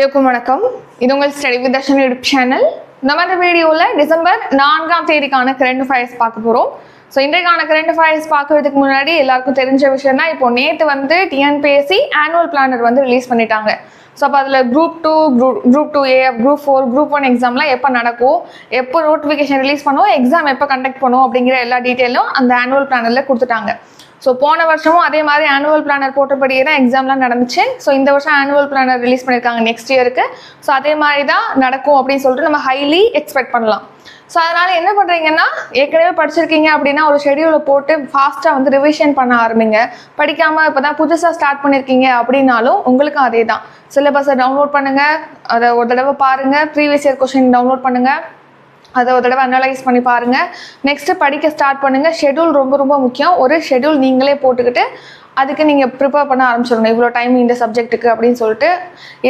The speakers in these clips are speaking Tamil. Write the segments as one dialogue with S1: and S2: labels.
S1: இருக்கும் வணக்கம். இது உங்கள் study with Darshan YouTube channel. நம்ம இந்த வீடியோவில் டிசம்பர் நான்காம் தேதிக்கான கரண்ட் அஃபேர்ஸ் பார்க்க போகிறோம் ஸோ இன்றைக்கான கரண்ட் அஃபேர்ஸ் பார்க்கறதுக்கு முன்னாடி எல்லாருக்கும் தெரிஞ்ச விஷயம் தான் இப்போ நேற்று வந்து டிஎன்பிஎஸ்சி ஆனுவல் பிளானர் வந்து ரிலீஸ் பண்ணிட்டாங்க. ஸோ அப்போ அதில் group two group group two A group four group one எக்ஸாம்லாம் எப்போ நடக்கும் எப்போ நோட்டிஃபிகேஷன் ரிலீஸ் பண்ணுவோம் எக்ஸாம் எப்போ கண்டக்ட் பண்ணுவோம் அப்படிங்கிற எல்லா டீட்டெயிலும் அந்த ஆனுவல் பிளானரில் கொடுத்துட்டாங்க. ஸோ போன வருஷமும் அதே மாதிரி ஆனுவல் பிளானர் போட்டபடியே தான் எக்ஸாம்லாம் நடந்துச்சு. ஸோ இந்த வருஷம் ஆனுவல் பிளானர் ரிலீஸ் பண்ணியிருக்காங்க. நெக்ஸ்ட் இயருக்கு ஸோ அதே மாதிரி தான் நடக்கும் அப்படின்னு சொல்லிட்டு நம்ம ஹைலி எக்ஸ்பெக்ட் பண்ணலாம். ஸோ அதனால் என்ன பண்ணுறீங்கன்னா ஏற்கனவே படிச்சிருக்கீங்க அப்படின்னா ஒரு ஷெடியூலை போட்டு ஃபாஸ்ட்டாக வந்து ரிவிஷன் பண்ண ஆரம்பிங்க. படிக்காமல் இப்போ தான் புதுசாக ஸ்டார்ட் பண்ணியிருக்கீங்க அப்படின்னாலும் உங்களுக்கும் அதே தான் சிலபஸை டவுன்லோட் பண்ணுங்கள் அதை ஒரு தடவை பாருங்கள் ப்ரீவியஸ் இயர் கொஷின் டவுன்லோட் பண்ணுங்கள் அதை ஒரு தடவை அனலைஸ் பண்ணி பாருங்கள் நெக்ஸ்ட்டு படிக்க ஸ்டார்ட் பண்ணுங்கள் ஷெடியூல் ரொம்ப ரொம்ப முக்கியம். ஒரு ஷெடியூல் நீங்களே போட்டுக்கிட்டு அதுக்கு நீங்கள் ப்ரிப்பேர் பண்ண ஆரம்பிச்சிடணும். இவ்வளோ டைம் இந்த சப்ஜெக்ட்டுக்கு அப்படின்னு சொல்லிட்டு.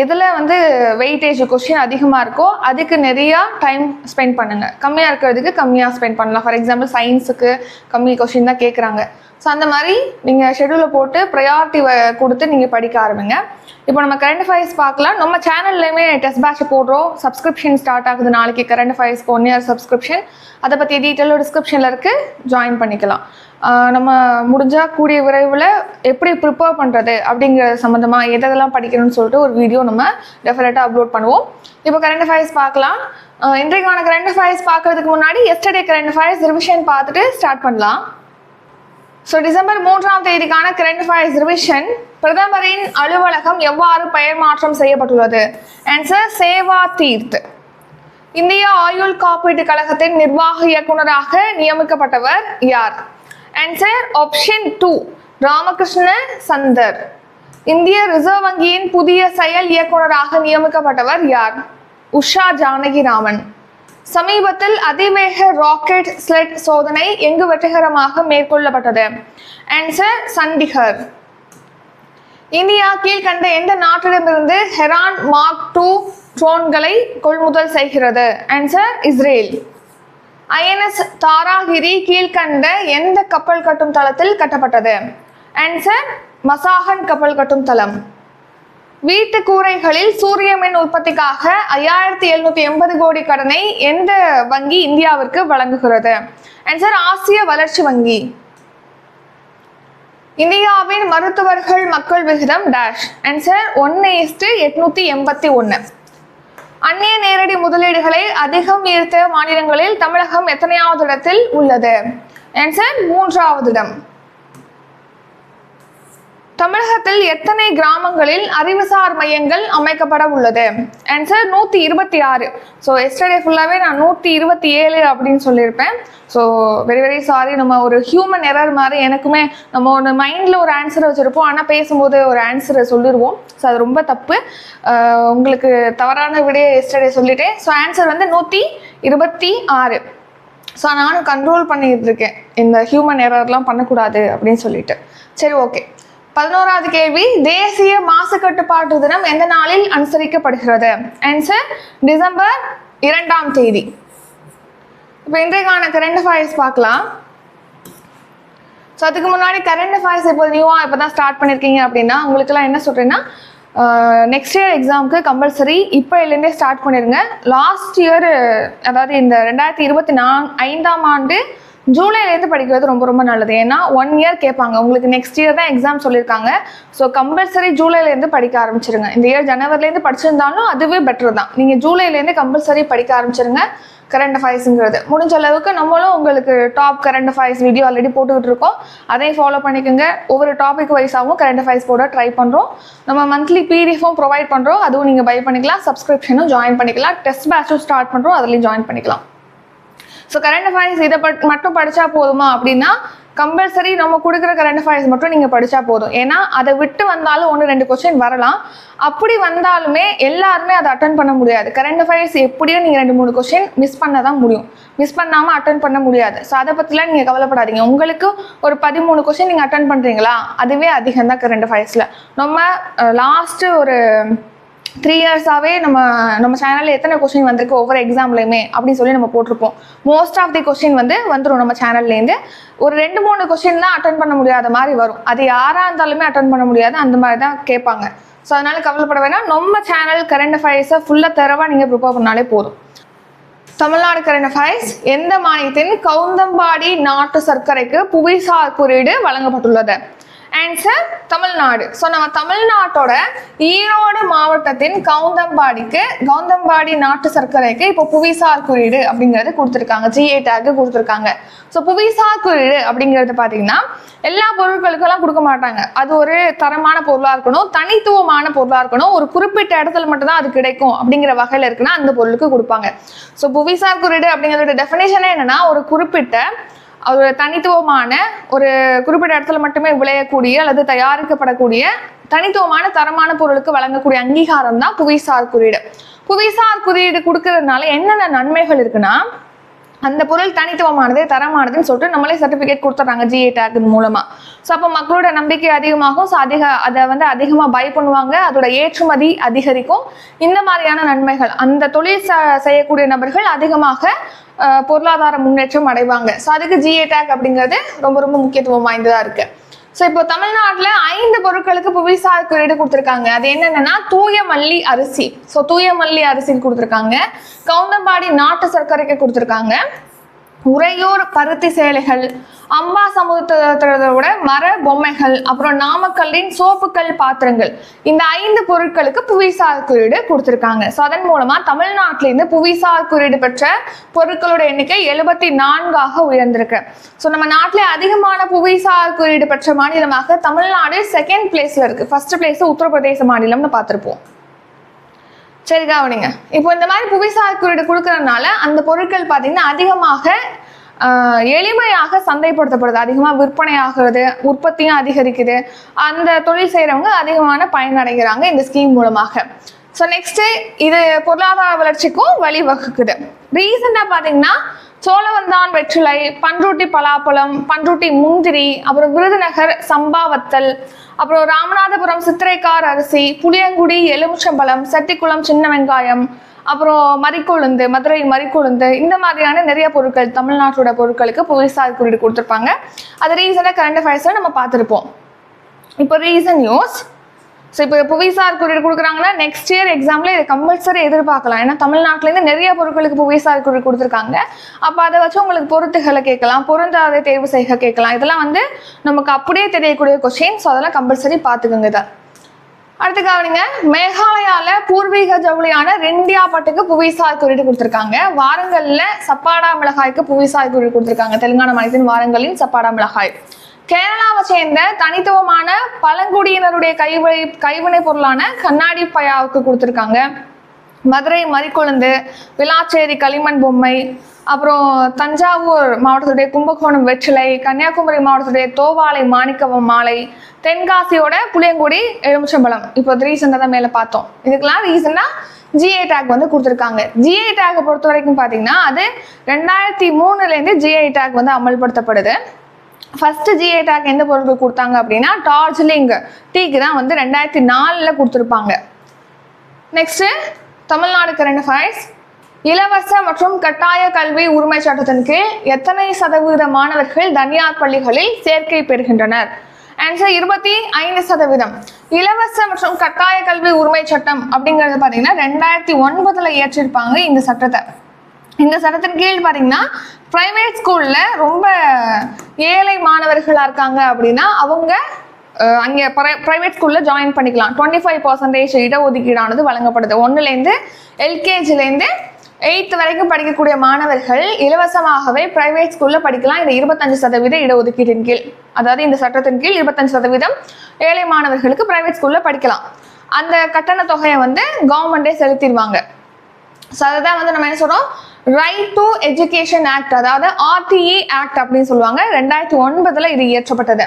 S1: எதில் வந்து வெயிட்டேஜ் கொஷின் அதிகமாக இருக்கோ அதுக்கு நிறையா டைம் ஸ்பெண்ட் பண்ணுங்கள் கம்மியாக இருக்கிறதுக்கு கம்மியாக ஸ்பெண்ட் பண்ணலாம். ஃபார் எக்ஸாம்பிள் சயின்ஸுக்கு கம்மி கொஷின் தான் கேட்குறாங்க ஸோ அந்த மாதிரி நீங்கள் ஷெடியூலை போட்டு ப்ரையாரிட்டி கொடுத்து நீங்கள் படிக்க ஆரம்பிங்க. இப்போ நம்ம கரண்ட் அஃபேர்ஸ் பார்க்கலாம். நம்ம சேனல்லையுமே டெஸ்ட் பேட்ச் போடுறோம். சப்ஸ்கிரிப்ஷன் ஸ்டார்ட் ஆகுது. நாளைக்கு கரண்ட் அஃபேர்ஸ்க்கு ஒன் இயர் சப்ஸ்கிரிப்ஷன் அதை பற்றி டீட்டெயிலும் டிஸ்கிரிப்ஷனில் இருக்குது ஜாயின் பண்ணிக்கலாம். நம்ம முடிஞ்சால் கூடிய விரைவில் எப்படி ப்ரிப்பேர் பண்ணுறது அப்படிங்கிற சம்மந்தமாக எதெல்லாம் படிக்கணும்னு சொல்லிட்டு ஒரு வீடியோ நம்ம டெஃபினட்டாக அப்லோட் பண்ணுவோம். இப்போ கரண்ட் அஃபேர்ஸ் பார்க்கலாம். இன்றைக்கான கரண்ட் அஃபேர்ஸ் பார்க்கறதுக்கு முன்னாடி எஸ்டர்டே கரண்ட் அஃபேர்ஸ் ரிவிஷன் பார்த்துட்டு ஸ்டார்ட் பண்ணலாம். ஸோ டிசம்பர் மூன்றாம் தேதிக்கான கரண்ட் அஃபேர்ஸ் ரிவிஷன் பிரதமரின் அலுவலகம் எவ்வாறு பெயர் மாற்றம் செய்யப்பட்டுள்ளது? ஆன்சர் சேவா தீர்த். இந்திய ஆயுள் காப்பீட்டு கழகத்தின் நிர்வாக இயக்குநராக நியமிக்கப்பட்டவர் யார்? Answer option two Ramakrishna Chander. இந்திய ரிசர்வ் வங்கியின் புதிய செயல் இயக்குநராக நியமிக்கப்பட்டவர் யார்? உஷா ஜானகிராமன். சமீபத்தில் அதிவேக ராக்கெட் ஸ்லெட் சோதனை எங்கு வெற்றிகரமாக மேற்கொள்ளப்பட்டது? ஆன்சர் சண்டிகர் இந்தியா கீழ்கண்ட எந்த நாட்டிடமிருந்து ஹெரான் மார்க் டூ ட்ரோன்களை கொள்முதல் செய்கிறது? ஆன்சர் இஸ்ரேல் ஐஎன்எஸ் தாராகிரி கீழ்கண்ட எந்த கப்பல் கட்டும் தளத்தில் கட்டப்பட்டது? ஆன்சர் மசாகன் கப்பல் கட்டும் தளம். வீட்டு கூரைகளில் சூரிய மின் உற்பத்திக்காக ஐயாயிரத்தி எழுநூத்தி எண்பது கோடி கடனை எந்த வங்கி இந்தியாவிற்கு வழங்குகிறது? ஆன்சர் ஆசிய வளர்ச்சி வங்கி. இந்தியாவின் மருத்துவர்கள் மக்கள் விகிதம் டேஷ் ஆன்சர் ஒன்று இஸ்டு எட்நூத்தி எண்பத்தி ஒன்று அந்நிய நேரடி முதலீடுகளை அதிகம் ஈர்த்த மாநிலங்களில் தமிழகம் எத்தனையாவது இடத்தில் உள்ளது? ஆன்சர் மூன்றாவது இடம். தமிழகத்தில் எத்தனை கிராமங்களில் அறிவுசார் மையங்கள் அமைக்கப்பட உள்ளது? ஆன்சர் நூற்றி இருபத்தி ஆறு. ஸோ எஸ்டர்டே ஃபுல்லாகவே நான் நூற்றி இருபத்தி ஏழு அப்படின்னு சொல்லியிருப்பேன். ஸோ வெரி வெரி சாரி நம்ம ஒரு ஹியூமன் எரர் மாதிரி எனக்குமே நம்ம ஒரு மைண்டில் ஒரு ஆன்சரை வச்சுருப்போம். ஆனால் பேசும்போது ஒரு ஆன்சரை சொல்லிடுவோம் ஸோ அது ரொம்ப தப்பு. உங்களுக்கு தவறான விடையை எஸ்டர்டே சொல்லிட்டேன். ஸோ ஆன்சர் வந்து நூற்றி இருபத்தி ஆறு. ஸோ நானும் கண்ட்ரோல் பண்ணிட்டு இருக்கேன். இந்த ஹியூமன் எரர்லாம் பண்ணக்கூடாது அப்படின்னு சொல்லிட்டு. சரி ஓகே பதினோராவது கேள்வி தேசிய மாசு கட்டுப்பாட்டு தினம் எந்த நாளில் அனுசரிக்கப்படுகிறது? ஆன்சர் டிசம்பர் இரண்டாம் தேதி. இப்போ இன்றைக்கான கரண்ட் அஃபேர்ஸ் பார்க்கலாம். ஸோ அதுக்கு முன்னாடி கரண்ட் அஃபேர்ஸ் இப்போ நியூவாக இப்போ தான் ஸ்டார்ட் பண்ணியிருக்கீங்க அப்படின்னா உங்களுக்குலாம் என்ன சொல்கிறேன்னா நெக்ஸ்ட் இயர் எக்ஸாமுக்கு கம்பல்சரி இப்போ இப்போலேருந்தே ஸ்டார்ட் பண்ணிடுங்க லாஸ்ட் இயர் அதாவது இந்த ரெண்டாயிரத்தி இருபத்தி நான் ஐந்தாம் ஆண்டு ஜூலைலேருந்து படிக்கிறது ரொம்ப ரொம்ப நல்லது. ஏன்னா ஒன் இயர் கேட்பாங்க. உங்களுக்கு நெக்ஸ்ட் இயர் தான் எக்ஸாம் சொல்லியிருக்காங்க. ஸோ கம்பல்சரி ஜூலைலேருந்து படிக்க ஆரம்பிச்சிருங்க. இந்த இயர் ஜனவரிலேருந்து படிச்சிருந்தாலும் அதுவே பெட்டர் தான். நீங்கள் ஜூலைலேருந்து கம்பல்சரி படிக்க ஆரம்பிச்சிருங்க. கரண்ட் அஃபேர்ஸுங்கிறது முடிஞ்ச அளவுக்கு நம்மளும் உங்களுக்கு top current affairs video already போட்டுக்கிட்டு இருக்கோம். அதையும் ஃபாலோ பண்ணிக்கோங்க. ஒவ்வொரு டாபிக் வைஸாகவும் கரண்ட் அஃபேர்ஸ் போட ட்ரை பண்ணுறோம் நம்ம மந்த்லி பிடிஎஃபும் ப்ரொவைட் பண்ணுறோம் அதுவும் நீங்கள் பை பண்ணிக்கலாம். சப்ஸ்கிரிப்ஷனும் ஜாயின் பண்ணிக்கலாம். டெஸ்ட் பேட்சும் ஸ்டார்ட் பண்ணுறோம் அதுலேயும் ஜாயின் பண்ணிக்கலாம். ஸோ கரண்ட் அஃபேர்ஸ் இதை பட் மட்டும் படித்தா போதுமா அப்படின்னா கம்பல்சரி நம்ம கொடுக்குற கரண்ட் அஃபேர்ஸ் மட்டும் நீங்கள் படித்தா போதும். ஏன்னா அதை விட்டு வந்தாலும் ஒன்று ரெண்டு கொஸ்டின் வரலாம். அப்படி வந்தாலுமே எல்லாருமே அதை அட்டன் பண்ண முடியாது. கரண்ட் அஃபேர்ஸ் எப்படியும் நீங்கள் ரெண்டு மூணு கொஸ்டின் மிஸ் பண்ண தான் முடியும். மிஸ் பண்ணாமல் அட்டன் பண்ண முடியாது. ஸோ அதை பற்றிலாம் நீங்கள் கவலைப்படாதீங்க. உங்களுக்கு ஒரு பதிமூணு கொஸ்டின் நீங்கள் அட்டன் பண்ணுறீங்களா அதுவே அதிகம் தான் கரண்ட் அஃபேர்ஸில் நம்ம லாஸ்ட்டு ஒரு த்ரீ இயர்ஸாகவே நம்ம நம்ம சேனலில் எத்தனை கொஸ்டின் வந்திருக்கு ஒவ்வொரு எக்ஸாம்லையுமே அப்படின்னு சொல்லி நம்ம போட்டிருப்போம். மோஸ்ட் ஆஃப் தி கொஸ்டின் வந்து வந்துடும் நம்ம சேனல்லேருந்து ஒரு ரெண்டு மூணு கொஸ்டின் தான் அட்டன் பண்ண முடியாத மாதிரி வரும். அது யாராக இருந்தாலுமே அட்டன் பண்ண முடியாது. அந்த மாதிரி தான் கேட்பாங்க. ஸோ அதனால கவலைப்பட வேணாம். நம்ம சேனல் கரண்ட் அஃபேர்ஸை ஃபுல்லாக தரவாக நீங்கள் ப்ரிப்பேர் பண்ணாலே போதும். தமிழ்நாடு கரண்ட் அஃபேர்ஸ் எந்த மாநிலத்தின் கவுந்தம்பாடி நாட்டு சர்க்கரைக்கு புவிசார் குறியீடு வழங்கப்பட்டுள்ளது? ஆன்சர் தமிழ்நாடு. ஸோ நம்ம தமிழ்நாட்டோட ஈரோடு மாவட்டத்தின் கவுந்தம்பாடிக்கு கவுந்தம்பாடி நாட்டு சர்க்கரைக்கு இப்போ புவிசார் குறியீடு அப்படிங்கிறது கொடுத்துருக்காங்க. ஜிஏ டேக் கொடுத்துருக்காங்க. ஸோ புவிசார் குறியீடு அப்படிங்கிறது பார்த்தீங்கன்னா எல்லா பொருட்களுக்கெல்லாம் கொடுக்க மாட்டாங்க. அது ஒரு தரமான பொருளாக இருக்கணும் தனித்துவமான பொருளாக இருக்கணும். ஒரு குறிப்பிட்ட இடத்துல மட்டும்தான் அது கிடைக்கும் அப்படிங்கிற வகையில் இருக்குன்னா அந்த பொருளுக்கு கொடுப்பாங்க. ஸோ புவிசார் குறியீடு அப்படிங்கிறதோட டெஃபினேஷனே என்னன்னா ஒரு குறிப்பிட்ட ஒரு தனித்துவமான ஒரு குறிப்பிட்ட இடத்துல மட்டுமே விளையக்கூடிய அல்லது தயாரிக்கப்படக்கூடிய தனித்துவமான தரமான பொருளுக்கு வழங்கக்கூடிய அங்கீகாரம் தான் புவிசார் குறியீடு. புவிசார் குறியீடு கொடுக்கறதுனால என்னென்ன நன்மைகள் இருக்குன்னா அந்த பொருள் தனித்துவமானது தரமானதுன்னு சொல்லிட்டு நம்மளே சர்டிஃபிகேட் கொடுத்துட்றாங்க ஜிஏ டேக் மூலமா. ஸோ அப்போ மக்களோட நம்பிக்கை அதிகமாகும். ஸோ அதிக அதை வந்து அதிகமாக பை பண்ணுவாங்க. அதோட ஏற்றுமதி அதிகரிக்கும். இந்த மாதிரியான நன்மைகள் அந்த தொழில் ச- செய்யக்கூடிய நபர்கள் அதிகமாக பொருளாதார முன்னேற்றம் அடைவாங்க. ஸோ அதுக்கு ஜிஏ டேக் அப்படிங்கிறது ரொம்ப ரொம்ப முக்கியத்துவம் வாய்ந்ததாக இருக்கு. ஸோ இப்போ தமிழ்நாட்டில் ஐந்து பொருட்களுக்கு புவிசார் குறியீடு கொடுத்துருக்காங்க. அது என்னென்னா தூய மல்லி அரிசி. ஸோ தூய மல்லி அரிசின்னு கொடுத்துருக்காங்க. கவுந்தம்பாடி நாட்டு சர்க்கரைக்கு கொடுத்துருக்காங்க. உறையூர் பருத்தி சேலைகள் அம்பா சமுத்திரத்தோட மர பொம்மைகள் அப்புறம் நாமக்கல்லின் சோப்புக்கல் பாத்திரங்கள். இந்த ஐந்து பொருட்களுக்கு புவிசார் குறியீடு கொடுத்துருக்காங்க. ஸோ அதன் மூலமா தமிழ்நாட்டிலேருந்து புவிசார் குறியீடு பெற்ற பொருட்களோட எண்ணிக்கை எழுபத்தி நான்காக உயர்ந்திருக்கு. ஸோ நம்ம நாட்டிலே அதிகமான புவிசார் குறியீடு பெற்ற மாநிலமாக தமிழ்நாடு செகண்ட் பிளேஸ்ல இருக்கு. ஃபர்ஸ்ட் பிளேஸ் உத்தரப்பிரதேச மாநிலம்னு பார்த்துருப்போம். சரி கவனிங்க. இப்போ இந்த மாதிரி புவிசார் குறியீடு கொடுக்கறதுனால அந்த பொருட்கள் பார்த்தீங்கன்னா அதிகமாக எளிமையாக சந்தைப்படுத்தப்படுது. அதிகமாக விற்பனை ஆகிறது உற்பத்தியும் அதிகரிக்குது. அந்த தொழில் செய்கிறவங்க அதிகமான பயனடைகிறாங்க இந்த ஸ்கீம் மூலமாக. ஸோ நெக்ஸ்ட்டு இது பொருளாதார வளர்ச்சிக்கும் வழிவகுக்குது. ரீசெண்டாக பார்த்தீங்கன்னா சோழவந்தான் வெற்றிலை பன்ருட்டி பலாப்பழம் பன்ருட்டி முந்திரி அப்புறம் விருதுநகர் சம்பாவத்தல் அப்புறம் ராமநாதபுரம் சித்திரைக்கார் அரிசி புளியங்குடி எலுமிச்சம்பழம் செட்டிக்குளம் சின்ன வெங்காயம் அப்புறம் மறிக்கொழுந்து மதுரை மறிக்கொழுந்து இந்த மாதிரியான நிறைய பொருட்கள் தமிழ்நாட்டோட பொருட்களுக்கு புவிசார் குறியீடு கொடுத்துருப்பாங்க. அது ரீசனாக கரண்ட் அஃபேர்ஸில் நம்ம பார்த்துருப்போம். இப்போ ரீசன் நியூஸ் ஸோ இப்போ புவிசார் குறியீடு கொடுக்குறாங்கன்னா நெக்ஸ்ட் இயர் எக்ஸாமில் இது கம்பல்சரி எதிர்பார்க்கலாம். ஏன்னா தமிழ்நாட்டிலேருந்து நிறைய பொருட்களுக்கு புவிசார் குறியீடு கொடுத்துருக்காங்க. அப்போ அதை வச்சு உங்களுக்கு பொருத்துகளை கேட்கலாம் பொருந்தாதை தேர்வு செய்க கேட்கலாம். இதெல்லாம் வந்து நமக்கு அப்படியே தெரியக்கூடிய கொஸ்டின் ஸோ அதெல்லாம் கம்பல்சரி பார்த்துக்கோங்க இதை. அடுத்து கவனிங்க. மேகாலயால பூர்வீக ஜவுளியான ரெண்டியா பட்டுக்கு புவிசார் குறியீடு கொடுத்துருக்காங்க. வாரங்கள்ல சப்பாடா மிளகாய்க்கு புவிசார் குறியீடு கொடுத்துருக்காங்க. தெலுங்கானா மாநிலத்தின் வாரங்களின் சப்பாடா மிளகாய். கேரளாவை சேர்ந்த தனித்துவமான பழங்குடியினருடைய கைவினை கைவினை பொருளான கண்ணாடி பயாவுக்கு கொடுத்துருக்காங்க. மதுரை மறிக்கொழுந்து விளாச்சேரி களிமண் பொம்மை அப்புறம் தஞ்சாவூர் மாவட்டத்துடைய கும்பகோணம் வெற்றிலை கன்னியாகுமரி மாவட்டத்துடைய தோவாளை மாணிக்கவம் மாலை தென்காசியோட புளியங்குடி எலுமிச்சம்பழம். இப்போ ரீசெண்டாக தான் மேலே பார்த்தோம். இதுக்கெல்லாம் ரீசெண்டாக ஜிஐ டேக் வந்து கொடுத்துருக்காங்க. ஜிஐ டேக்கை பொறுத்த வரைக்கும் பார்த்தீங்கன்னா அது ரெண்டாயிரத்தி மூணுலேருந்து ஜிஐ டேக் வந்து அமல்படுத்தப்படுது. ஃபர்ஸ்ட் ஜிஏ டேக் எந்த பொருளுக்கு கொடுத்தாங்க அப்படின்னா டார்ஜிலிங் டீக்கு தான் வந்து ரெண்டாயிரத்தி நாலில் கொடுத்துருப்பாங்க. நெக்ஸ்ட்டு தமிழ்நாடு கரண்ட் அஃபேர்ஸ் இலவச மற்றும் கட்டாய கல்வி உரிமை சட்டத்தின் கீழ் எத்தனை சதவீத மாணவர்கள் தனியார் பள்ளிகளில் சேர்க்கை பெறுகின்றனர்? ஆன்சர் இருபத்தி ஐந்து சதவீதம். இலவச மற்றும் கட்டாய கல்வி உரிமை சட்டம் அப்படிங்கிறது பார்த்தீங்கன்னா ரெண்டாயிரத்தி ஒன்பதுல இயற்றிருப்பாங்க இந்த சட்டத்தை. இந்த சட்டத்தின் கீழ் பார்த்தீங்கன்னா ப்ரைவேட் ஸ்கூலில் ரொம்ப ஏழை மாணவர்களாக இருக்காங்க அப்படின்னா அவங்க அங்கே ப்ரைவேட் ஸ்கூலில் ஜாயின் பண்ணிக்கலாம். டுவெண்ட்டி ஃபைவ் பர்சன்டேஜ் இடஒதுக்கீடானது வழங்கப்படுது. ஒன்றுலேருந்து எல்கேஜிலேருந்து எயித்து வரைக்கும் படிக்கக்கூடிய மாணவர்கள் இலவசமாகவே பிரைவேட் ஸ்கூலில் படிக்கலாம். இந்த இருபத்தஞ்சு சதவீத இடஒதுக்கீட்டின் கீழ். அதாவது இந்த சட்டத்தின் கீழ் இருபத்தஞ்சு சதவீதம் ஏழை மாணவர்களுக்கு பிரைவேட் ஸ்கூலில் படிக்கலாம். அந்த கட்டண தொகையை வந்து கவர்மெண்ட்டே செலுத்திடுவாங்க. ஸோ அதுதான் வந்து நம்ம என்ன சொல்றோம்? ரைட் டு எஜுகேஷன் ஆக்ட் அதாவது ஆர்டிஇ ஆக்ட் அப்படின்னு சொல்லுவாங்க. ரெண்டாயிரத்தி ஒன்பதுல இது இயற்றப்பட்டது.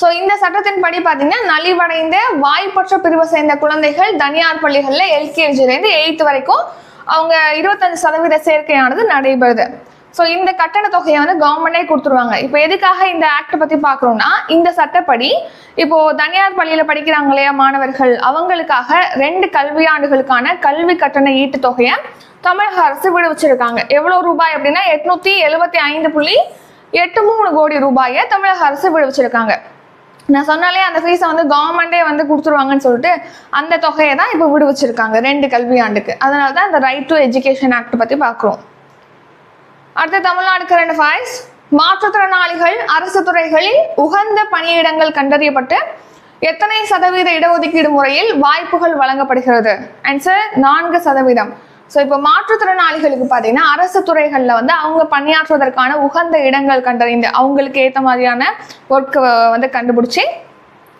S1: ஸோ இந்த சட்டத்தின் படி பார்த்தீங்கன்னா நலிவடைந்த வாய்ப்பற்ற பிரிவை சேர்ந்த குழந்தைகள் தனியார் பள்ளிகளில் எல்கேஜிலேருந்து எயித்து வரைக்கும் அவங்க இருபத்தஞ்சு சதவீத சேர்க்கையானது நடைபெறுது. ஸோ இந்த கட்டண தொகையை வந்து கவர்மெண்டே கொடுத்துருவாங்க. இப்போ எதுக்காக இந்த ஆக்ட் பற்றி பார்க்குறோம்னா இந்த சட்டப்படி இப்போ தனியார் பள்ளியில் படிக்கிறாங்க இல்லையா மாணவர்கள் அவங்களுக்காக ரெண்டு கல்வியாண்டுகளுக்கான கல்வி கட்டண ஈட்டு தொகையை தமிழக அரசு விடுவிச்சிருக்காங்க. எவ்வளோ ரூபாய் அப்படின்னா எட்நூத்தி எழுபத்தி ஐந்து புள்ளி எட்டு மூணு கோடி ரூபாயை தமிழக அரசு விடுவிச்சிருக்காங்க. நான் சொன்னாலே அந்த ஃபீஸை வந்து கவர்மெண்டே வந்து கொடுத்துருவாங்கன்னு சொல்லிட்டு அந்த தொகையை தான் இப்போ விடுவிச்சிருக்காங்க ரெண்டு கல்வியாண்டுக்கு. அதனால தான் இந்த ரைட் டு எஜுகேஷன் ஆக்ட் பற்றி பார்க்குறோம். அடுத்து தமிழ்நாடு கரண்ட் அஃபேர்ஸ் மாற்றுத்திறனாளிகள் அரசு துறைகளில் உகந்த பணியிடங்கள் கண்டறியப்பட்டு எத்தனை சதவீத இடஒதுக்கீடு முறையில் வாய்ப்புகள் வழங்கப்படுகிறது? ஆன்சர் நான்கு சதவீதம். ஸோ இப்போ மாற்றுத்திறனாளிகளுக்கு பார்த்தீங்கன்னா அரசு துறைகளில் வந்து அவங்க பணியாற்றுவதற்கான உகந்த இடங்கள் கண்டறிந்து அவங்களுக்கு ஏற்ற மாதிரியான ஒர்க்கை வந்து கண்டுபிடிச்சி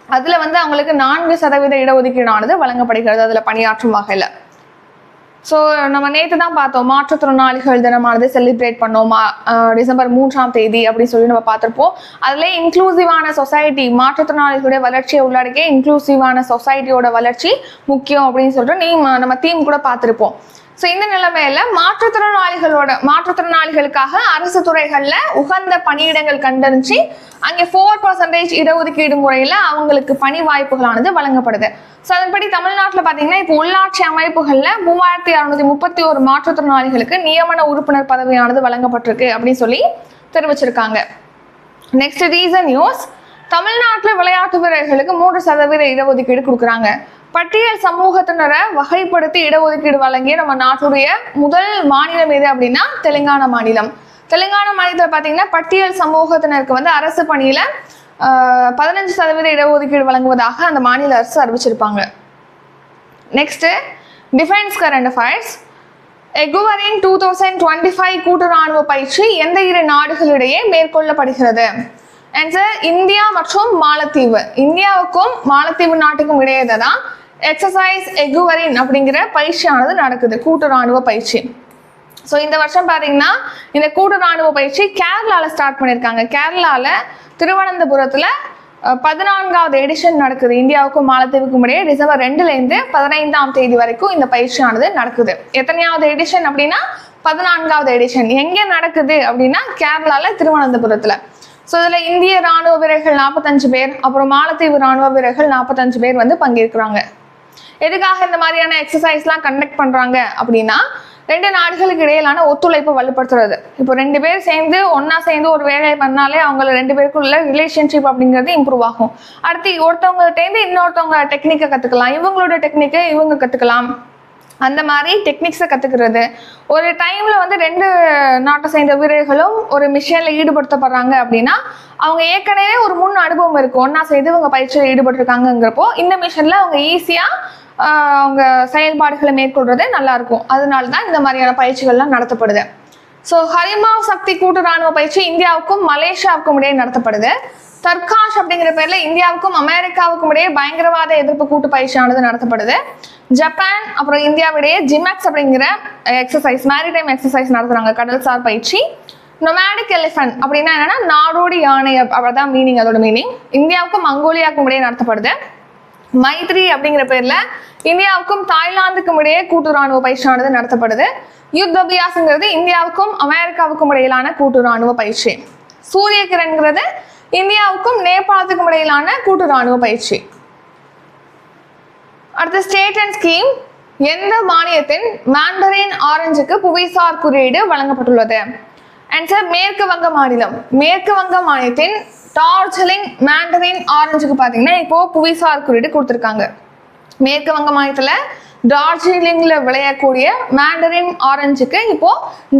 S1: அதில் வந்து அவங்களுக்கு நான்கு சதவீத இடஒதுக்கீடானது வழங்கப்படுகிறது அதில் பணியாற்றும் வகையில். ஸோ நம்ம நேற்று தான் பார்த்தோம் மாற்றுத்திறனாளிகள் தினமானது செலிப்ரேட் பண்ணோம். மா- டிசம்பர் மூன்றாம் தேதி அப்படின்னு சொல்லி நம்ம பார்த்துருப்போம். அதில் இன்க்ளூசிவான சொசைட்டி மாற்றுத்திறனாளிகளுடைய வளர்ச்சியை உள்ளடக்கிய இன்க்ளூசிவான சொசைட்டியோட வளர்ச்சி முக்கியம் அப்படின்னு சொல்லிட்டு நீ நம்ம தீம் கூட பார்த்துருப்போம். ஸோ இந்த நிலைமையில மாற்றுத்திறனாளிகளோட மாற்றுத்திறனாளிகளுக்காக அரசு துறைகளில் உகந்த பணியிடங்கள் கண்டறிஞ்சு அங்கே ஃபோர் பர்சன்டேஜ் இடஒதுக்கீடு முறையில் அவங்களுக்கு பணி வாய்ப்புகளானது வழங்கப்படுது. ஸோ அதன்படி தமிழ்நாட்டில் பார்த்தீங்கன்னா இப்போ உள்ளாட்சி அமைப்புகளில் மூவாயிரத்தி அறுநூத்தி முப்பத்தி ஒரு மாற்றுத்திறனாளிகளுக்கு நியமன உறுப்பினர் பதவியானது வழங்கப்பட்டிருக்கு அப்படின்னு சொல்லி தெரிவிச்சிருக்காங்க. நெக்ஸ்ட் ரீசன் நியூஸ் தமிழ்நாட்டில் விளையாட்டு வீரர்களுக்கு மூன்று சதவீத இடஒதுக்கீடு கொடுக்குறாங்க. பட்டியல் சமூகத்தினரை வகைப்படுத்தி இடஒதுக்கீடு வழங்கிய நம்ம நாட்டுடைய முதல் மாநிலம் எது அப்படின்னா தெலுங்கானா மாநிலம். தெலுங்கானா மாநிலத்தில் பார்த்தீங்கன்னா பட்டியல் சமூகத்தினருக்கு வந்து அரசு பணியில பதினஞ்சு சதவீத இடஒதுக்கீடு வழங்குவதாக அந்த மாநில அரசு அறிவிச்சிருப்பாங்க. Next defence current affairs Ekuverin two thousand twenty five கூட்டு ராணுவ பயிற்சி எந்த இரு நாடுகளிடையே மேற்கொள்ளப்படுகிறது? ஆன்சர் இந்தியா மற்றும் மாலத்தீவு. இந்தியாவுக்கும் மாலத்தீவு நாட்டுக்கும் இடையே தான் எக்ஸசைஸ் எகுவரின் அப்படிங்கிற பயிற்சியானது நடக்குது. கூட்டு ராணுவ பயிற்சி. ஸோ இந்த வருஷம் பார்த்தீங்கன்னா இந்த கூட்டு ராணுவ பயிற்சி கேரளாவில் ஸ்டார்ட் பண்ணியிருக்காங்க கேரளாவில் திருவனந்தபுரத்தில் பதினான்காவது எடிஷன் நடக்குது. இந்தியாவுக்கும் மாலத்தீவுக்கும் இடையே டிசம்பர் ரெண்டுலேருந்து பதினைந்தாம் தேதி வரைக்கும் இந்த பயிற்சியானது நடக்குது. எத்தனையாவது எடிஷன் அப்படின்னா பதினான்காவது எடிஷன் எங்கே நடக்குது அப்படின்னா கேரளாவில் திருவனந்தபுரத்தில். ஸோ இதில் இந்திய ராணுவ வீரர்கள் நாற்பத்தஞ்சு பேர் அப்புறம் மாலத்தீவு ராணுவ வீரர்கள் நாற்பத்தஞ்சு பேர் வந்து பங்கேற்கிறாங்க. எதுக்காக இந்த மாதிரியான எக்ஸசைஸ்லாம் கண்டக்ட் பண்ணுறாங்க அப்படின்னா ரெண்டு நாடுகளுக்கு இடையிலான ஒத்துழைப்பை வலுப்படுத்துறது. இப்போ ரெண்டு பேர் சேர்ந்து ஒன்றா சேர்ந்து ஒரு வேலையை பண்ணாலே அவங்கள ரெண்டு பேருக்குள்ள ரிலேஷன்ஷிப் அப்படிங்கிறது இம்ப்ரூவ் ஆகும். அடுத்து ஒருத்தவங்கள்ட்டேருந்து இன்னொருத்தவங்க டெக்னிக்கை கற்றுக்கலாம் இவங்களோட டெக்னிக்கை இவங்க கற்றுக்கலாம் அந்த மாதிரி டெக்னிக்ஸை கற்றுக்கிறது ஒரு டைமில் வந்து ரெண்டு நாட்டை சேர்ந்த வீரர்களும் ஒரு மிஷனில் ஈடுபடுத்தப்படுறாங்க அப்படின்னா அவங்க ஏற்கனவே ஒரு முன் அனுபவம் இருக்கும் ஒன்றா சேர்ந்து அவங்க பயிற்சியில் ஈடுபட்டிருக்காங்கங்கிறப்போ இந்த மிஷனில் அவங்க ஈஸியாக அவங்க செயல்பாடுகளை மேற்கொள்றது நல்லாயிருக்கும் அதனால தான் இந்த மாதிரியான பயிற்சிகள்லாம் நடத்தப்படுது. ஸோ ஹரிமா சக்தி கூட்டு ராணுவ பயிற்சி இந்தியாவுக்கும் மலேசியாவுக்கும் இடையே நடத்தப்படுது. தர்காஷ் அப்படிங்கிற பேர்ல இந்தியாவுக்கும் அமெரிக்காவுக்கும் இடையே பயங்கரவாத எதிர்ப்பு கூட்டு பயிற்சியானது நடத்தப்படுது. ஜப்பான் அப்புறம் இந்தியாவிடையே ஜிமேக்ஸ் அப்படிங்கிற எக்ஸசைஸ் மேரிடைம் எக்ஸசைஸ் நடத்துறாங்க. கடல்சார் பயிற்சி. நொமேடிக் எலிஃபண்ட் அப்படின்னா என்னன்னா நாடோடி யானை அப்படிதான் மீனிங் அதோட மீனிங் இந்தியாவுக்கும் மங்கோலியாவுக்கும் இடையே நடத்தப்படுது. மைத்ரி அப்படிங்கிற பேர்ல இந்தியாவுக்கும் தாய்லாந்துக்கும் இடையே கூட்டு ராணுவ பயிற்சியானது நடத்தப்படுது. யுத் அபியாசங்கிறது இந்தியாவுக்கும் அமெரிக்காவுக்கும் இடையிலான கூட்டு ராணுவ பயிற்சி. சூரிய கிரண்கிறது இந்தியாவுக்கும் நேபாளத்துக்கும் இடையிலான கூட்டு ராணுவ பயிற்சி. அடுத்த ஸ்டேட் அண்ட் ஸ்கீம் எந்த மாநிலத்தின் மேண்டரின் ஆரஞ்சுக்கு புவிசார் குறியீடு வழங்கப்பட்டுள்ளது? ஆன்சர் மேற்கு வங்க மாநிலம். மேற்கு வங்க மாநிலத்தின் டார்ஜிலிங் மேண்டரின் ஆரஞ்சுக்கு பார்த்தீங்கன்னா இப்போ புவிசார் குறியீடு கொடுத்துருக்காங்க. மேற்கு வங்க மாநிலத்தில் டார்ஜிலிங்ல விளையக்கூடிய மேண்டரின் ஆரஞ்சுக்கு இப்போ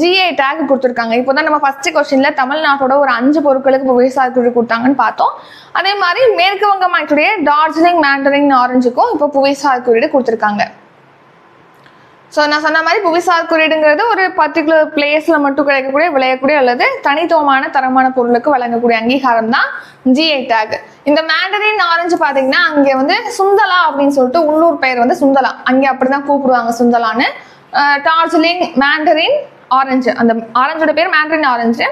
S1: ஜிஐ டேக் கொடுத்துருக்காங்க. இப்போ தான் நம்ம ஃபர்ஸ்ட் கொஸ்டின்ல தமிழ்நாட்டோட ஒரு அஞ்சு பொருட்களுக்கு புவிசார் குழு கொடுத்தாங்கன்னு பார்த்தோம். அதே மாதிரி மேற்கு வங்க மாநிலத்துடைய டார்ஜிலிங் மேண்டரின் ஆரஞ்சுக்கும் இப்போ புவிசார் குறியீடு கொடுத்துருக்காங்க. ஸோ நான் சொன்ன மாதிரி புவிசார் குறியீடுங்கிறது ஒரு பர்டிகுலர் பிளேஸில் மட்டும் கிடைக்கக்கூடிய விளையக்கூடிய அல்லது தனித்துவமான தரமான பொருளுக்கு வழங்கக்கூடிய அங்கீகாரம் தான் ஜிஐ டேக் இந்த மேண்டரின் ஆரஞ்சு பார்த்தீங்கன்னா அங்கே வந்து சுந்தலா அப்படின்னு சொல்லிட்டு உள்ளூர் பெயர் வந்து சுந்தலா. அங்கே அப்படி தான் கூப்பிடுவாங்க சுந்தலான்னு. டார்ஜிலிங் மேண்டரின் ஆரஞ்சு அந்த ஆரஞ்சோட பேர் மேண்டரின் ஆரஞ்சு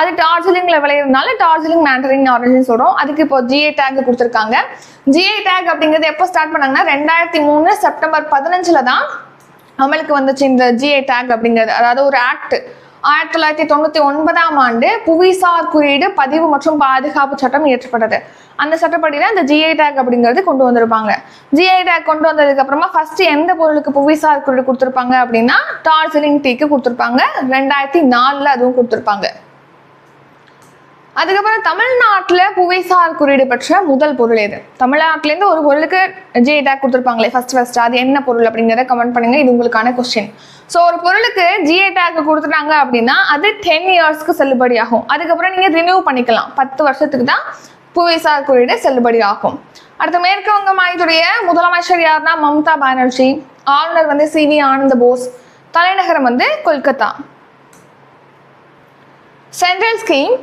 S1: அது டார்ஜிலிங்கில் விளையிறதுனால டார்ஜிலிங் மேண்டரின் ஆரஞ்சுன்னு சொல்கிறோம் அதுக்கு இப்போ ஜிஐ டேக் கொடுத்துருக்காங்க. ஜிஐ டேக் அப்படிங்கிறது எப்போ ஸ்டார்ட் பண்ணாங்கன்னா ரெண்டாயிரத்தி மூணு செப்டம்பர் பதினஞ்சில் தான் அமலுக்கு வந்துச்சு இந்த ஜிஐ டேக் அப்படிங்கிறது. அதாவது ஒரு ஆக்ட் ஆயிரத்தி தொள்ளாயிரத்தி தொண்ணூற்றி ஒன்பதாம் ஆண்டு புவிசார் குறியீடு பதிவு மற்றும் பாதுகாப்பு சட்டம் இயற்றப்பட்டது. அந்த சட்டப்படியில் அந்த ஜிஐ டேக் அப்படிங்கிறது கொண்டு வந்திருப்பாங்க. ஜிஐ டேக் கொண்டு வந்ததுக்கு அப்புறமா ஃபர்ஸ்ட் எந்த பொருளுக்கு புவிசார் குறியீடு கொடுத்துருப்பாங்க அப்படின்னா டார்ஜிலிங் டீக்கு கொடுத்துருப்பாங்க. ரெண்டாயிரத்தி நாலில் அதுவும் கொடுத்துருப்பாங்க. அதுக்கப்புறம் தமிழ்நாட்டில் புவிசார் குறியீடு பெற்ற முதல் பொருள் எது? தமிழ்நாட்டிலேருந்து ஒரு பொருளுக்கு ஜே டேக் கொடுத்துருப்பாங்களே ஃபர்ஸ்ட் ஃபர்ஸ்ட் அது என்ன பொருள் அப்படிங்கிறத கமெண்ட் பண்ணுங்க இது உங்களுக்கான கொஸ்டின் ஸோ ஒரு பொருளுக்கு ஜிஏ டேக் கொடுத்துட்டாங்க அப்படின்னா அது டென் இயர்ஸ்க்கு செல்லுபடி ஆகும். அதுக்கப்புறம் நீங்கள் ரினியூ பண்ணிக்கலாம். பத்து வருஷத்துக்கு தான் புவிசார் குறியீடு செல்லுபடி ஆகும். அடுத்து மேற்குவங்க மாயத்துடைய மாநிலத்துடைய முதலமைச்சர் யாருன்னா மம்தா பானர்ஜி. ஆளுநர் வந்து சி வி ஆனந்த போஸ். தலைநகரம் வந்து கொல்கத்தா. சென்ட்ரல் ஸ்கீம்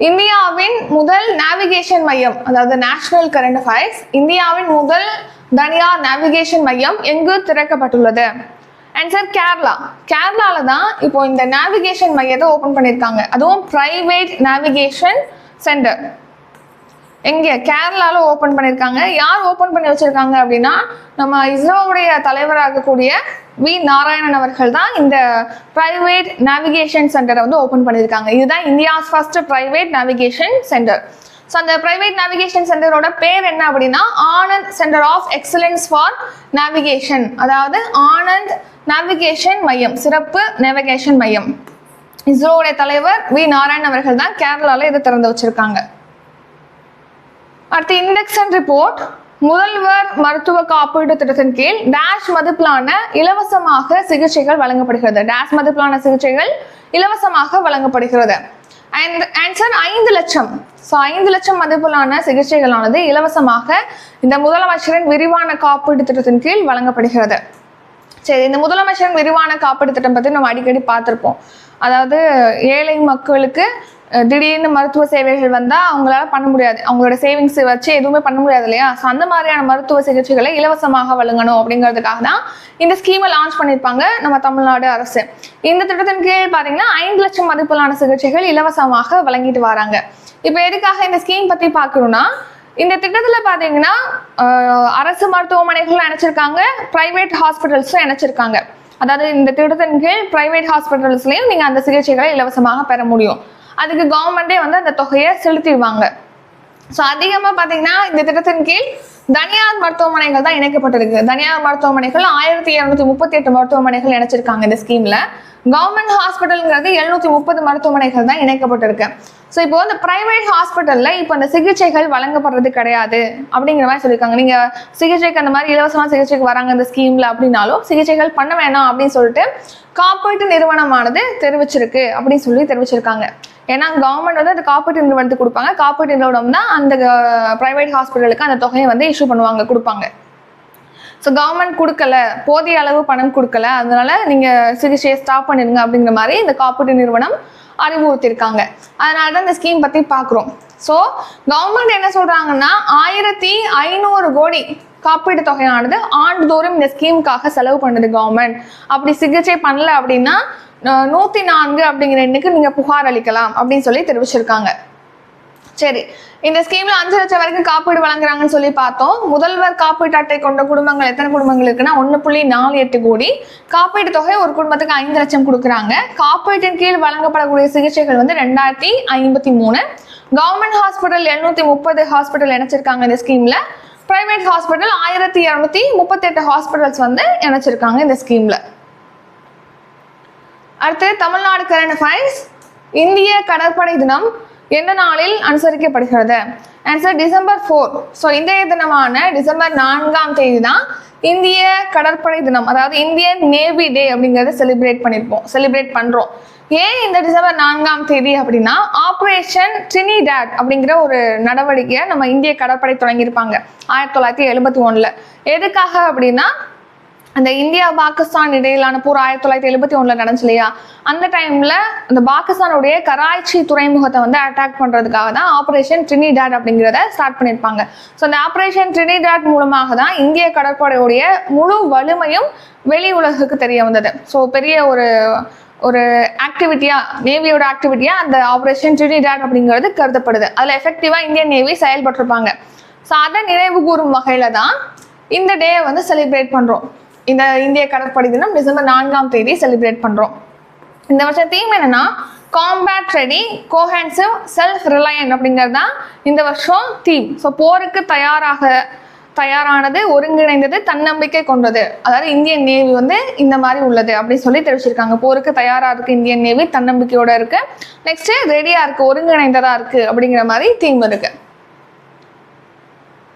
S1: இந்தியாவின் முதல் நேவிகேஷன் மையம் அதாவது நேஷனல் கரண்ட் அஃபேர்ஸ் இந்தியாவின் முதல் தனியார் நேவிகேஷன் மையம் எங்கு திறக்கப்பட்டுள்ளது? ஆன்சர் கேரளா. கேரளாவில் தான் இப்போ இந்த நேவிகேஷன் மையத்தை ஓப்பன் பண்ணியிருக்காங்க. அதுவும் பிரைவேட் நேவிகேஷன் சென்டர் எங்கே கேரளாவில் ஓப்பன் பண்ணியிருக்காங்க யார் ஓப்பன் பண்ணி வச்சுருக்காங்க அப்படின்னா நம்ம இஸ்ரோவுடைய தலைவராக இருக்கக்கூடிய வி நாராயணன் அவர்கள் தான் இந்த ப்ரைவேட் நேவிகேஷன் சென்டரை வந்து ஓப்பன் பண்ணியிருக்காங்க இதுதான் India's first private navigation centre so அந்த ப்ரைவேட் நேவிகேஷன் சென்டரோட பேர் என்ன அப்படின்னா Anand centre of excellence for navigation அதாவது ஆனந்த் நேவிகேஷன் மையம் சிறப்பு நேவிகேஷன் மையம். இஸ்ரோவுடைய தலைவர் வி நாராயணன் அவர்கள் தான் கேரளாவில் இதை திறந்து வச்சிருக்காங்க. அடுத்து இண்டெக்ஸ் அண்ட் ரிப்போர்ட் முதல்வர் மருத்துவ காப்பீடு திட்டத்தின் கீழ் டேஷ் மதிப்பிலான இலவசமாக சிகிச்சைகள் வழங்கப்படுகிறது. டேஷ் மதிப்பிலான சிகிச்சைகள் இலவசமாக வழங்கப்படுகிறது. அண்ட் ஆன்சர் ஐந்து லட்சம். ஸோ ஐந்து லட்சம் மதிப்பிலான சிகிச்சைகளானது இலவசமாக இந்த முதலமைச்சரின் விரிவான காப்பீடு திட்டத்தின் கீழ் வழங்கப்படுகிறது. சரி இந்த முதலமைச்சரின் விரிவான காப்பீடு திட்டம் பற்றி நம்ம அடிக்கடி பார்த்துருப்போம். அதாவது ஏழை மக்களுக்கு திடீர்னு மருத்துவ சேவைகள் வந்தால் அவங்களால பண்ண முடியாது. அவங்களோட சேவிங்ஸ் வச்சு எதுவுமே பண்ண முடியாது இல்லையா? ஸோ அந்த மாதிரியான மருத்துவ சிகிச்சைகளை இலவசமாக வழங்கணும் அப்படிங்கிறதுக்காக தான் இந்த ஸ்கீமை லான்ச் பண்ணியிருப்பாங்க நம்ம தமிழ்நாடு அரசு. இந்த திட்டத்தின் கீழ் பார்த்தீங்கன்னா ஐந்து லட்சம் மதிப்பிலான சிகிச்சைகள் இலவசமாக வழங்கிட்டு வராங்க. இப்போ எதுக்காக இந்த ஸ்கீம் பற்றி பார்க்கணும்னா இந்த திட்டத்தில் பார்த்தீங்கன்னா அரசு மருத்துவமனைகளும் இணைச்சிருக்காங்க ப்ரைவேட் ஹாஸ்பிட்டல்ஸும் இணைச்சிருக்காங்க அதாவது இந்த திட்டத்தின் கீழ் ப்ரைவேட் ஹாஸ்பிட்டல்ஸ்லையும் நீங்கள் அந்த சிகிச்சைகளை இலவசமாக பெற முடியும். அதுக்கு கவர்மெண்டே வந்து அந்த தொகையை செலுத்திடுவாங்க. ஸோ அதிகமாக பார்த்தீங்கன்னா இந்த திட்டத்தின் கீழ் தனியார் மருத்துவமனைகள் தான் இணைக்கப்பட்டிருக்கு. தனியார் மருத்துவமனைகள் ஆயிரத்தி இரநூத்தி முப்பத்தி எட்டு மருத்துவமனைகள் இணைச்சிருக்காங்க இந்த ஸ்கீம்ல கவர்மெண்ட் ஹாஸ்பிட்டலுங்கிறது எழுநூத்தி முப்பது மருத்துவமனைகள் தான் இணைக்கப்பட்டிருக்கு. ஸோ இப்போ இந்த பிரைவேட் ஹாஸ்பிட்டலில் இப்போ அந்த சிகிச்சைகள் வழங்கப்படுறது கிடையாது அப்படிங்கிற மாதிரி சொல்லியிருக்காங்க. நீங்கள் சிகிச்சைக்கு அந்த மாதிரி இலவசமாக சிகிச்சைக்கு வராங்க இந்த ஸ்கீமில் அப்படின்னாலும் சிகிச்சைகள் பண்ண வேணாம் அப்படின்னு சொல்லிட்டு காப்பீட்டு நிறுவனமானது தெரிவிச்சிருக்கு அப்படின்னு சொல்லி தெரிவிச்சிருக்காங்க. ஏன்னா கவர்மெண்ட் வந்து அந்த காப்பீட்டு நிறுவனத்துக்கு கொடுப்பாங்க. காப்பீட்டு நிறுவனம் தான் அந்த ப்ரைவேட் ஹாஸ்பிட்டலுக்கு அந்த தொகையை வந்து இஷ்யூ பண்ணுவாங்க கொடுப்பாங்க. ஸோ கவர்மெண்ட் கொடுக்கல போதிய அளவு பணம் கொடுக்கல அதனால நீங்கள் சிகிச்சையை ஸ்டாப் பண்ணிடுங்க அப்படிங்கிற மாதிரி இந்த காப்பீட்டு நிறுவனம் அறிவுறுத்தியிருக்காங்க. அதனால தான் இந்த ஸ்கீம் பற்றி பார்க்குறோம். ஸோ கவர்மெண்ட் என்ன சொல்கிறாங்கன்னா ஆயிரத்தி ஐநூறு கோடி காப்பீட்டு தொகையானது ஆண்டுதோறும் இந்த ஸ்கீமுக்காக செலவு பண்ணுது கவர்மெண்ட் அப்படி சிகிச்சை பண்ணல அப்படின்னா நூத்தி நான்கு அப்படிங்கிற எண்ணுக்கு நீங்க புகார் அளிக்கலாம் அப்படின்னு சொல்லி தெரிவிச்சிருக்காங்க. சரி இந்த ஸ்கீம்ல அஞ்சு லட்சம் வரைக்கும் காப்பீடு வழங்குறாங்கன்னு சொல்லி பார்த்தோம். முதல்வர் காப்பீட்டு அட்டை கொண்ட குடும்பங்கள் எத்தனை குடும்பங்கள் இருக்குன்னா ஒன்று புள்ளி நாலு எட்டு கோடி. காப்பீட்டு தொகை ஒரு குடும்பத்துக்கு ஐந்து லட்சம் கொடுக்குறாங்க. காப்பீட்டின் கீழ் வழங்கப்படக்கூடிய சிகிச்சைகள் வந்து ரெண்டாயிரத்தி ஐம்பத்தி மூணு. கவர்மெண்ட் ஹாஸ்பிட்டல் எழுநூத்தி முப்பது ஹாஸ்பிட்டல் இணைச்சிருக்காங்க இந்த ஸ்கீம்ல பிரைவேட் ஹாஸ்பிட்டல் ஆயிரத்தி இரநூத்தி முப்பத்தெட்டு ஹாஸ்பிட்டல்ஸ் வந்து இணைச்சிருக்காங்க இந்த ஸ்கீம்ல அடுத்து தமிழ்நாடு கரண்ட் அஃபேர்ஸ் இந்திய கடற்படை தினம் எந்த நாளில் அனுசரிக்கப்படுகிறது? ஆன்சர் டிசம்பர் ஃபோர் ஸோ இந்திய தினமான டிசம்பர் நான்காம் தேதி தான் இந்திய கடற்படை தினம். அதாவது இந்தியன் நேவி டே அப்படிங்கிறத செலிப்ரேட் பண்ணியிருப்போம் செலிப்ரேட் பண்ணுறோம் ஏன் இந்த டிசம்பர் நான்காம் தேதி அப்படின்னா ஆப்ரேஷன் ட்ரினிடாட் அப்படிங்கிற ஒரு நடவடிக்கையை நம்ம இந்திய கடற்படை தொடங்கியிருப்பாங்க ஆயிரத்தி தொள்ளாயிரத்தி எழுபத்தி ஒன்றில் எதுக்காக அப்படின்னா அந்த இந்தியா பாகிஸ்தான் இடையிலான போர் ஆயிரத்தி தொள்ளாயிரத்தி எழுபத்தி ஒன்றில் நடந்துச்சு இல்லையா? அந்த டைமில் அந்த பாகிஸ்தானுடைய கராச்சி துறைமுகத்தை வந்து அட்டாக் பண்ணுறதுக்காக தான் ஆபரேஷன் ட்ரினிடாட் அப்படிங்கிறத ஸ்டார்ட் பண்ணியிருப்பாங்க. ஸோ அந்த ஆபரேஷன் ட்ரினிடாட் மூலமாக தான் இந்திய கடற்படையுடைய முழு வலிமையும் வெளி உலகுக்கு தெரிய வந்தது. ஸோ பெரிய ஒரு ஒரு ஆக்டிவிட்டியா நேவியோட ஆக்டிவிட்டியா அந்த ஆபரேஷன் ட்ரினிடாட் அப்படிங்கிறது கருதப்படுது. அதுல எஃபெக்டிவா இந்தியன் நேவி செயல்பட்டிருப்பாங்க. ஸோ அதை நினைவு கூறும் வகையில தான் இந்த டே வந்து செலிப்ரேட் பண்றோம். இந்த இந்திய கடற்படை தினம் டிசம்பர் நான்காம் தேதி செலிப்ரேட் பண்றோம். இந்த வருஷம் தீம் என்னன்னா combat ready cohesive self reliant அப்படிங்கிறது தான் இந்த வருஷம் தீம் ஸோ போருக்கு தயாராக தயாரானது ஒருங்கிணைந்தது தன்னம்பிக்கை கொண்டது. அதாவது இந்தியன் நேவி வந்து இந்த மாதிரி உள்ளது அப்படின்னு சொல்லி தெரிவிச்சிருக்காங்க. போருக்கு தயாராக இருக்கு இந்தியன் நேவி தன்னம்பிக்கையோட இருக்கு. நெக்ஸ்ட் ரெடியா இருக்கு ஒருங்கிணைந்ததா இருக்கு அப்படிங்கிற மாதிரி தீம் இருக்கு.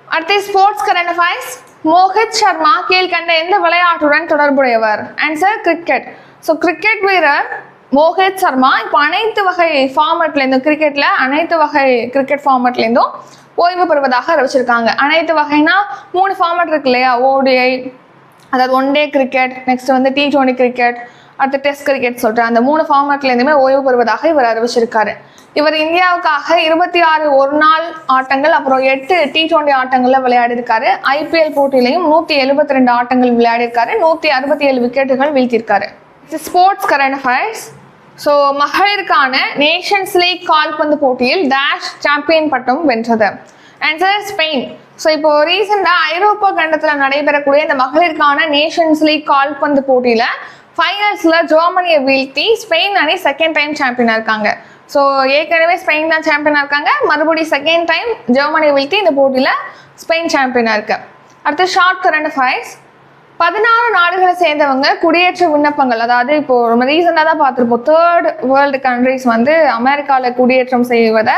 S1: அடுத்து sports current affairs Mohit Sharma கீழ்கண்ட எந்த விளையாட்டுடன் தொடர்புடையவர்? ஆன்சர் கிரிக்கெட் ஸோ கிரிக்கெட் வீரர் மோஹித் சர்மா இப்போ அனைத்து வகை ஃபார்மேட்லேருந்தும் கிரிக்கெட்டில் அனைத்து வகை கிரிக்கெட் ஃபார்மேட்லேருந்தும் ஓய்வு பெறுவதாக அறிவிச்சிருக்காங்க. அனைத்து வகைனா மூணு ஃபார்மேட் இருக்கு இல்லையா? ஓடிஐ அதாவது ஒன் டே கிரிக்கெட் நெக்ஸ்ட் வந்து டி டுவெண்ட்டி கிரிக்கெட் அடுத்து டெஸ்ட் கிரிக்கெட் சொல்லிட்டு அந்த மூணு ஃபார்மேட்லேருந்துமே ஓய்வு பெறுவதாக இவர் அறிவிச்சிருக்காரு. இவர் இந்தியாவுக்காக இருபத்தி ஆறு ஒரு நாள் ஆட்டங்கள் அப்புறம் எட்டு டி டுவெண்டி ஆட்டங்களில் விளையாடிருக்காரு. ஐபிஎல் போட்டியிலையும் நூற்றி எழுபத்தி ரெண்டு ஆட்டங்கள் விளையாடிருக்காரு. நூற்றி அறுபத்தி ஏழு விக்கெட்டுகள் வீழ்த்தியிருக்காரு ஸ்போர்ட்ஸ் கரண்ட் அஃபேர்ஸ் ஸோ மகளிருக்கான நேஷன்ஸ் லீக் கால்பந்து போட்டியில் டேஷ் சாம்பியன் பட்டம் வென்றது. ஆன்சர் ஸ்பெயின் ஸோ இப்போ ரீசெண்டாக ஐரோப்பா கண்டத்தில் நடைபெறக்கூடிய இந்த மகளிருக்கான நேஷன்ஸ் லீக் கால்பந்து போட்டியில் ஃபைனல்ஸில் ஜெர்மனியை வீழ்த்தி ஸ்பெயின் அணி செகண்ட் டைம் சாம்பியனாக இருக்காங்க. ஸோ ஏற்கனவே ஸ்பெயின் தான் சாம்பியனாக இருக்காங்க. மறுபடியும் செகண்ட் டைம் ஜெர்மனியை வீழ்த்தி இந்த போட்டியில் ஸ்பெயின் சாம்பியனாக இருக்கு. அடுத்து ஷார்ட் கரண்ட் அஃபேர்ஸ் பதினாறு நாடுகளை சேர்ந்தவங்க குடியேற்ற விண்ணப்பங்கள். அதாவது இப்போ நம்ம ரீசெண்டாக தான் பார்த்துருப்போம். தேர்ட் வேர்ல்டு கண்ட்ரிஸ் வந்து அமெரிக்காவில் குடியேற்றம் செய்வதை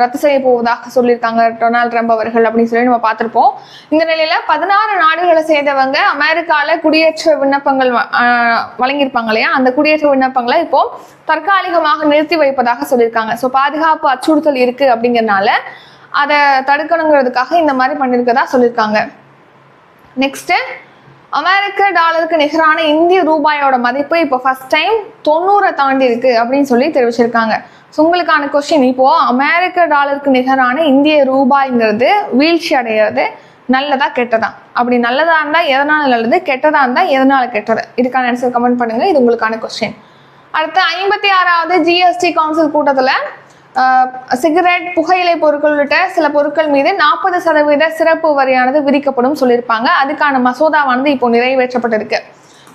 S1: ரத்து செய்ய போவதாக சொல்லியிருக்காங்க டொனால்ட் ட்ரம்ப் அவர்கள் அப்படின்னு சொல்லி நம்ம பார்த்துருப்போம். இந்த நிலையில பதினாறு நாடுகளை சேர்ந்தவங்க அமெரிக்காவில் குடியேற்ற விண்ணப்பங்கள் வ- வழங்கியிருப்பாங்க இல்லையா? அந்த குடியேற்ற விண்ணப்பங்களை இப்போ தற்காலிகமாக நிறுத்தி வைப்பதாக சொல்லியிருக்காங்க. ஸோ பாதுகாப்பு அச்சுறுத்தல் இருக்கு அப்படிங்கிறனால அதை தடுக்கணுங்கிறதுக்காக இந்த மாதிரி பண்ணியிருக்கதா சொல்லியிருக்காங்க. நெக்ஸ்ட்டு அமெரிக்க டாலருக்கு நிகரான இந்திய ரூபாயோட மதிப்பு இப்போ ஃபர்ஸ்ட் டைம் தொண்ணூறை தாண்டி இருக்கு அப்படின்னு சொல்லி தெரிவிச்சிருக்காங்க. ஸோ உங்களுக்கான கொஸ்டின் இப்போ அமெரிக்க டாலருக்கு நிகரான இந்திய ரூபாய்ங்கிறது வீழ்ச்சி அடைகிறது நல்லதா கெட்டதா? அப்படி நல்லதா இருந்தா எதனால நல்லது கெட்டதா இருந்தா எதனால கெட்டது? இதுக்கான ஆன்சர் கமெண்ட் பண்ணுங்க. இது உங்களுக்கான கொஸ்டின் அடுத்து ஐம்பத்தி ஆறாவது ஜிஎஸ்டி கவுன்சில் கூட்டத்தில் சிகரெட் புகையிலை பொருட்கள் உள்ளிட்ட சில பொருட்கள் மீது நாற்பது சதவீத சிறப்பு வரியானது விதிக்கப்படும் சொல்லியிருப்பாங்க. அதுக்கான மசோதாவானது இப்போ நிறைவேற்றப்பட்டிருக்கு.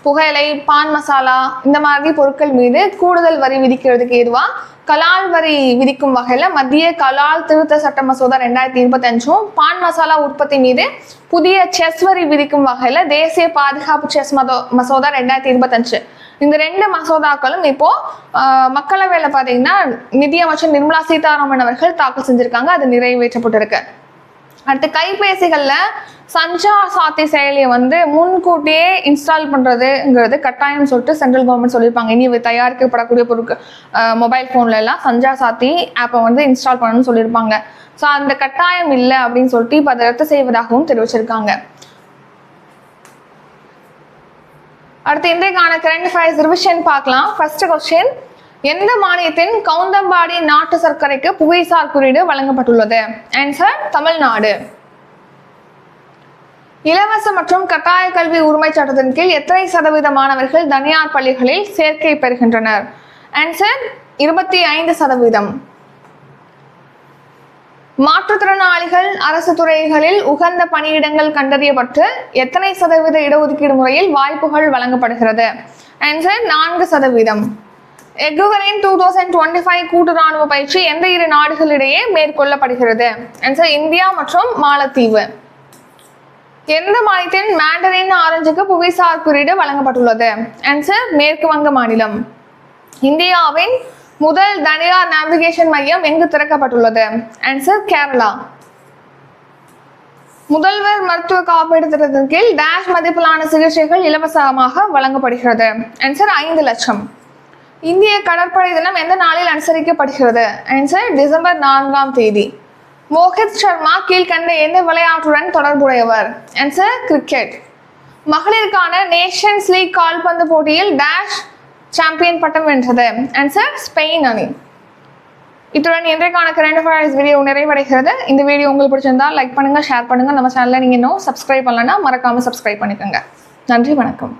S1: புகையிலை பான் மசாலா இந்த மாதிரி பொருட்கள் மீது கூடுதல் வரி விதிக்கிறதுக்கு ஏதுவா கலால் வரி விதிக்கும் வகையில மத்திய கலால் திருத்த சட்ட மசோதா ரெண்டாயிரத்தி இருபத்தஞ்சும் பான் மசாலா உற்பத்தி மீது புதிய செஸ் வரி விதிக்கும் வகையில தேசிய பாதுகாப்பு செஸ் மதோ மசோதா ரெண்டாயிரத்தி இருபத்தஞ்சு. இந்த ரெண்டு மசோதாக்களும் இப்போ மக்களவையில பாத்தீங்கன்னா நிதியமைச்சர் நிர்மலா சீதாராமன் அவர்கள் தாக்கல் செஞ்சிருக்காங்க. அது நிறைவேற்றப்பட்டிருக்கு. அடுத்து கைபேசிகளில் சஞ்சார் சாத்தி செயலியை வந்து முன்கூட்டியே இன்ஸ்டால் பண்ணுறதுங்கிறது கட்டாயம் சொல்லிட்டு சென்ட்ரல் கவர்மெண்ட் சொல்லியிருப்பாங்க. இனி தயாரிக்கப்படக்கூடிய பொருட்கள் மொபைல் ஃபோன்ல எல்லாம் சஞ்சார் சாத்தி ஆப்பை வந்து இன்ஸ்டால் பண்ணணும்னு சொல்லியிருப்பாங்க. ஸோ அந்த கட்டாயம் இல்லை அப்படின்னு சொல்லிட்டு இப்போ அதை ரத்து செய்வதாகவும் தெரிவிச்சிருக்காங்க. அடுத்து இன்றைக்கான கரண்ட் அஃபேர்ஸ் ரிவிஷன் பார்க்கலாம். ஃபர்ஸ்ட் கொஸ்டின் எந்த மாநிலத்தின் கவுந்தம்பாடி நாட்டு சர்க்கரைக்கு புவிசார் குறியீடு வழங்கப்பட்டுள்ளது? ஆன்சர் தமிழ்நாடு. இலவச மற்றும் கட்டாய கல்வி உரிமை சட்டத்தின் கீழ் எத்தனை சதவீத மாணவர்கள் தனியார் பள்ளிகளில் சேர்க்கை பெறுகின்றனர்? ஆன்சர் இருபத்தி ஐந்து சதவீதம். மாற்றுத்திறனாளிகள் அரசு துறைகளில் உகந்த பணியிடங்கள் கண்டறியப்பட்டு எத்தனை சதவீத இடஒதுக்கீடு முறையில் வாய்ப்புகள் வழங்கப்படுகிறது? ஆன்சர் நான்கு சதவீதம். Ekuverin two thousand twenty five கூட்டு ராணுவ பயிற்சி எந்த இரு நாடுகளிடையே மேற்கொள்ளப்படுகிறது? ஆன்சர் இந்தியா மற்றும் மாலத்தீவு. எந்த மாநிலத்தின் மேண்டரின் ஆரஞ்சுக்கு புவிசார் குறியீடு வழங்கப்பட்டுள்ளது? ஆன்சர் மேற்கு வங்க மாநிலம். இந்தியாவின் முதல் தனியார் நேவிகேஷன் மையம் எங்கு திறக்கப்பட்டுள்ளது? ஆன்சர் கேரளா முதல்வர் மருத்துவ காப்பீடு திட்டத்தின் கீழ் டேஷ் மதிப்பிலான சிகிச்சைகள் இலவசமாக வழங்கப்படுகிறது. ஆன்சர் ஐந்து லட்சம். இந்திய கடற்படை தினம் எந்த நாளில் அனுசரிக்கப்படுகிறது? ஆன்சர் டிசம்பர் நான்காம் தேதி. மோஹித் சர்மா கீழ்கண்ட எந்த விளையாட்டுடன் தொடர்புடையவர்? ஆன்சர் கிரிக்கெட் மகளிருக்கான நேஷன்ஸ் லீக் கால்பந்து போட்டியில் டேஷ் சாம்பியன் பட்டம் வென்றது. ஆன்சர் ஸ்பெயின் அணி. இத்துடன் இன்றைக்கான கரண்ட் அஃபேர்ஸ் வீடியோ நிறைவடைகிறது. இந்த வீடியோ உங்களுக்கு பிடிச்சிருந்தா லைக் பண்ணுங்கள் ஷேர் பண்ணுங்கள் நம்ம சேனலை நீங்கள் இன்னும் சப்ஸ்கிரைப் பண்ணலன்னா மறக்காமல் சப்ஸ்கிரைப் பண்ணிக்கோங்க. நன்றி வணக்கம்.